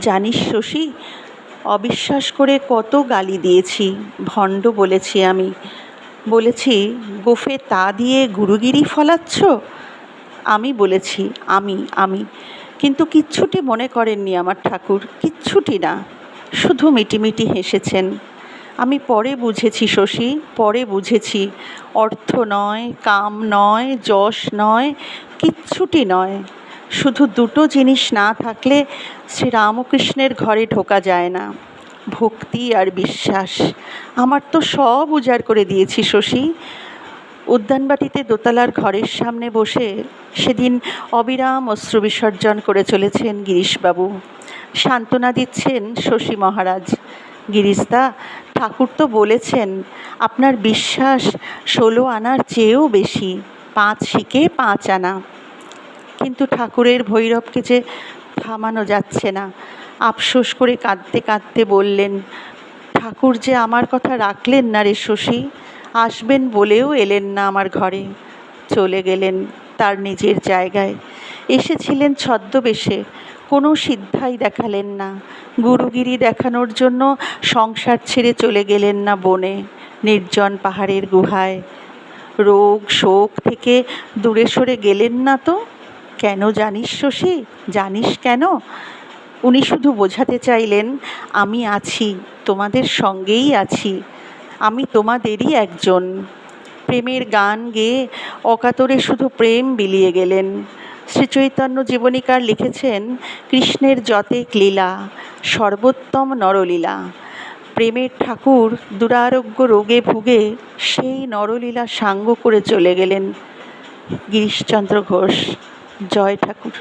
জানিস শশী, অবিশ্বাস করে কত গালি দিয়েছি। ভণ্ড বলেছি আমি। বলেছি, গোফে তা দিয়ে গুরুগিরি ফলাচ্ছ? আমি বলেছি, আমি আমি। কিন্তু কিচ্ছুটি মনে করেননি আমার ঠাকুর, কিচ্ছুটি না। শুধু মিটিমিটি হেসেছেন। আমি পরে বুঝেছি শশী, পরে বুঝেছি। অর্থ নয়, কাম নয়, যশ নয়, কিচ্ছুটি নয়। শুধু দুটো জিনিস না থাকলে শ্রীরামকৃষ্ণের ঘরে ঢোকা যায় না। ভক্তি আর বিশ্বাস। আমার তো সব উজাড় করে দিয়েছি, শশী। উদ্যানবাটিতে দোতলার ঘরের সামনে বসে সেদিন অবিরাম অশ্রু বিসর্জন করে চলেছেন গিরিশবাবু। সান্ত্বনা দিচ্ছেন শশী মহারাজ। গিরিশদা, ঠাকুর তো বলেছেন, আপনার বিশ্বাস ষোলো আনার চেয়েও বেশি, পাঁচ শিখে পাঁচ আনা। কিন্তু ঠাকুরের ভৈরবকে যে থামানো যাচ্ছে না। আফসোস করে কাঁদতে কাঁদতে বললেন, ঠাকুর যে আমার কথা রাখলেন না রে শশী, আসবেন বলেও এলেন না আমার ঘরে। চলে গেলেন তার নিজের জায়গায়। এসেছিলেন ছদ্মবেশে, কোনো সিদ্ধাই দেখালেন না। গুরুগিরি দেখানোর জন্য সংসার ছেড়ে চলে গেলেন না বনে, নির্জন পাহাড়ের গুহায়। রোগ শোক থেকে দূরে সরে গেলেন না তো? কেন জানিস শশী? জানিস কেন? উনি শুধু বোঝাতে চাইলেন, আমি আছি, তোমাদের সঙ্গেই আছি। আমি তোমাদেরই একজন। প্রেমের গান গেয়ে অকাতরে শুধু প্রেম বিলিয়ে গেলেন। শ্রীচৈতন্য জীবনীকার লিখেছেন, কৃষ্ণের যতেক লীলা, সর্বোত্তম নরলীলা। প্রেমের ঠাকুর দুরারোগ্য রোগে ভুগে সেই নরলীলা সাঙ্গ করে চলে গেলেন। গিরিশচন্দ্র ঘোষ। জয় ঠাকুর।